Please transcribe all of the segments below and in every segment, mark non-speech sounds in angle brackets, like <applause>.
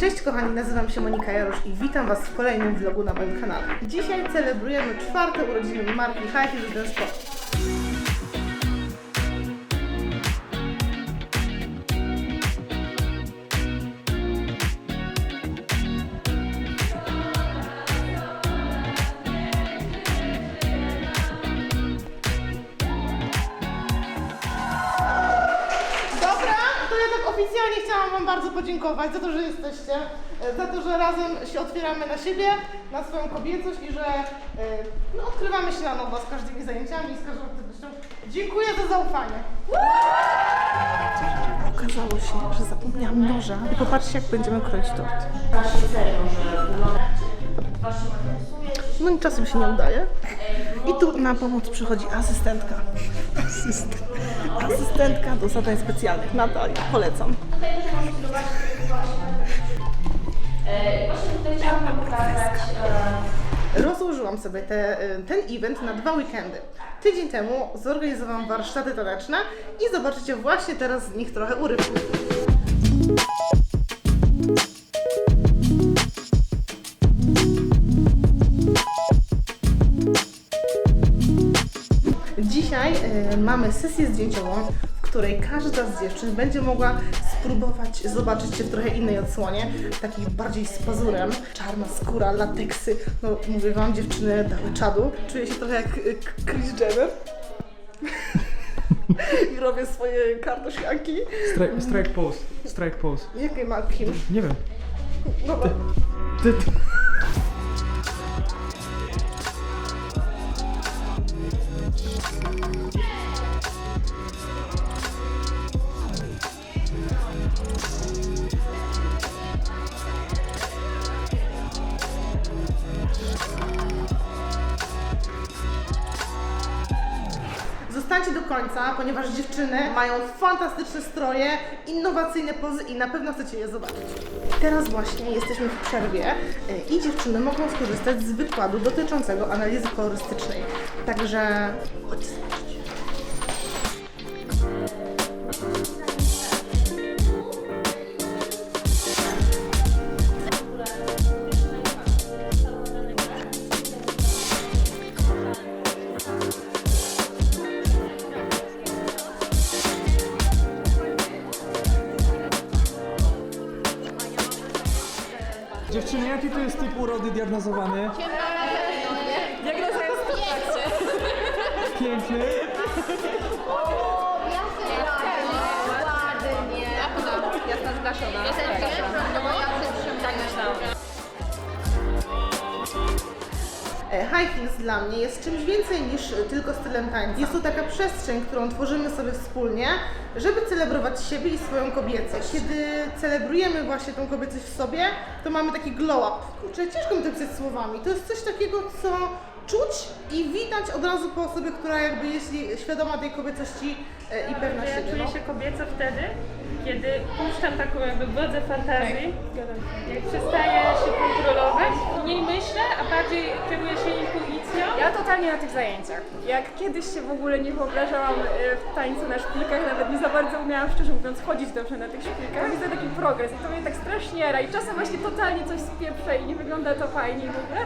Cześć kochani, nazywam się Monika Jarosz i witam Was w kolejnym vlogu na moim kanale. Dzisiaj celebrujemy czwarte urodziny marki High Den Sport. Oficjalnie chciałam Wam bardzo podziękować za to, że jesteście, e, za to, że razem się otwieramy na siebie, na swoją kobiecość i że e, no, odkrywamy się na nowo z każdymi zajęciami, z każdą aktywnością. Dziękuję za zaufanie. Okazało się, że zapomniałam noża i popatrzcie, jak będziemy kroić tort. No i czasem się nie udaje. I tu na pomoc przychodzi asystentka. Asyst... Asystentka do zadań specjalnych. Natalia, polecam. Rozłożyłam sobie te, ten event na dwa weekendy. Tydzień temu zorganizowałam warsztaty taneczne i zobaczycie właśnie teraz z nich trochę urywków. Mamy sesję zdjęciową, w której każda z dziewczyn będzie mogła spróbować zobaczyć się w trochę innej odsłonie, takiej bardziej z pazurem. Czarna skóra, lateksy. No mówię wam, dziewczyny dały czadu. Czuję się trochę jak K- Kris Jenner. <laughs> I robię swoje kardashianki. Strike, strike pose, strike pose. Jakie ma Kim? Nie wiem. No, Ty, ty. Zostańcie do końca, ponieważ dziewczyny mają fantastyczne stroje, innowacyjne pozy i na pewno chcecie je zobaczyć. Teraz właśnie jesteśmy w przerwie y, i dziewczyny mogą skorzystać z wykładu dotyczącego analizy kolorystycznej. Także chodźcie zobaczyć. Dziewczyny, jaki to jest typ urody diagnozowany? Diagnoza jest w trakcie. Piękny. High Heels dla mnie jest czymś więcej niż tylko stylem tańca. Jest to taka przestrzeń, którą tworzymy sobie wspólnie, żeby celebrować siebie i swoją kobiecość. Kiedy celebrujemy właśnie tą kobiecość w sobie, to mamy taki glow up. Kurczę, ciężko mi to pisać słowami. To jest coś takiego, co czuć i widać od razu po osobie, która jakby jest świadoma tej kobiecości e, i pewna Ja siebie. czuję no. się kobieco wtedy, kiedy puszczam taką jakby wodę fantazji, jak przestaję się Totalnie na tych zajęciach. Jak kiedyś się w ogóle nie wyobrażałam e, w tańcu na szpilkach, nawet nie za bardzo umiałam szczerze mówiąc chodzić dobrze na tych szpilkach. Widzę taki progres i to mnie tak strasznie jara i czasem właśnie totalnie coś spieprze i nie wygląda to fajnie w ogóle.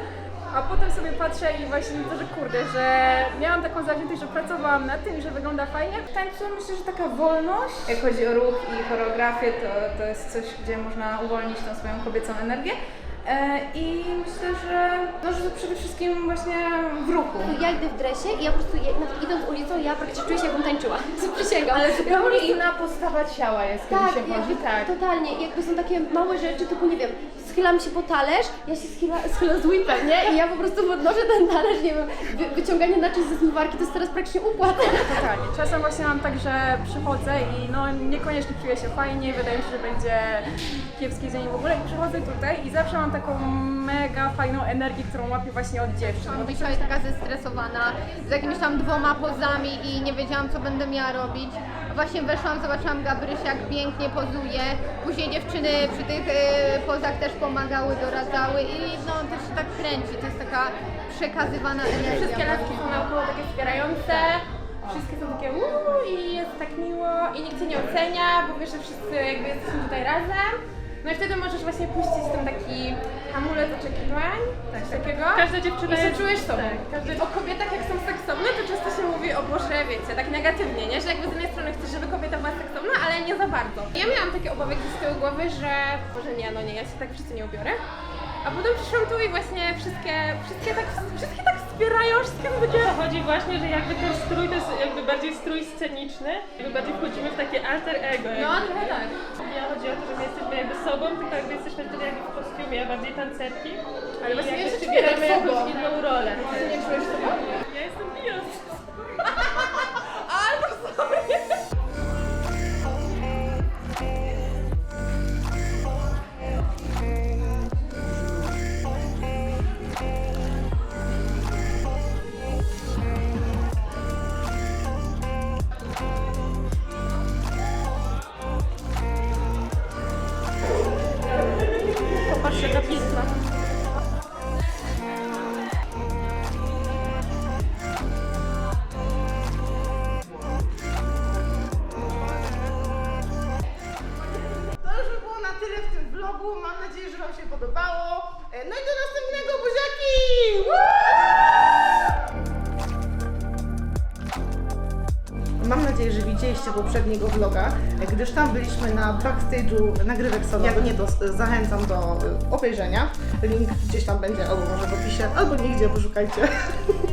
A potem sobie patrzę i właśnie to, że kurde, że miałam taką zawziętość, że pracowałam nad tym, że wygląda fajnie. W tańcu myślę, że taka wolność, jak chodzi o ruch i choreografię, to, to jest coś, gdzie można uwolnić tą swoją kobiecą energię. E, I myślę, że, no, że przede wszystkim właśnie w ruchu. Ja idę w dresie i ja po prostu, nawet idąc ulicą, ja praktycznie czuję się jakbym tańczyła. <laughs> Przysięgam. Ale ja zupełnie prostu- inna postawa ciała jest, kiedy tak, się chodzi, tak. totalnie. Jakby są takie małe rzeczy, typu nie wiem, schylam się po talerz, ja się schyla, schylam z whipem, nie? I ja po prostu podnoszę ten talerz, nie wiem, wy, wyciąganie naczyń ze zmywarki to jest teraz praktycznie układ. Totalnie. Czasem właśnie mam tak, że przychodzę i no niekoniecznie czuję się fajnie, wydaje mi się, że będzie kiepski dzień w ogóle i przychodzę tutaj i zawsze mam taką mega fajną energię, którą łapię właśnie od dziewczyn. No dzisiaj taka zestresowana, z jakimiś tam dwoma pozami i nie wiedziałam co będę miała robić. Właśnie weszłam, zobaczyłam Gabrysia jak pięknie pozuje. Później dziewczyny przy tych y, pozach też pomagały, doradzały i no też się tak kręci. To jest taka przekazywana energia. Wszystkie laski są naokoło takie wspierające, wszystkie są takie uuu i jest tak miło i nikt cię nie ocenia, bo wiesz, że wszyscy jakby jesteśmy tutaj razem. No i wtedy możesz właśnie puścić ten taki amulet oczekiwań, coś takiego. Każda dziewczyna I się jest- czujesz sobą. tak, każda- O kobietach jak są seksowne, to często się mówi, o Boże, wiecie, tak negatywnie, nie? Że jakby z jednej strony chcesz, żeby kobieta była seksowna, ale nie za bardzo. Ja miałam takie obawy z tyłu głowy, że Boże nie, no nie, ja się tak wszyscy nie ubiorę. A potem przyszłam tu i właśnie wszystkie, wszystkie tak, wszystkie tak wspierają, wszystkie są takie... To chodzi właśnie, że jakby ten strój to jest jakby bardziej strój sceniczny, jakby bardziej wchodzimy w takie alter ego. No, jakby. trochę tak. Nie chodzi o to, że my jesteśmy jakby sobą, tylko jakby jesteśmy wtedy jakby w kostiumie, a bardziej tancerki. Ale właśnie się czuję tak jakąś inną rolę. Ty nie czujesz sobą? Ja jestem Piękna. To już by było na tyle w tym vlogu. Mam nadzieję, że Wam się podobało. E, No i do następnego buziaki! Mam nadzieję, że widzieliście poprzedniego vloga, gdyż tam byliśmy na backstage'u nagrywek solowych. Jak nie, to zachęcam do y, obejrzenia. Link gdzieś tam będzie, albo może w opisie, albo nigdzie, poszukajcie. <laughs>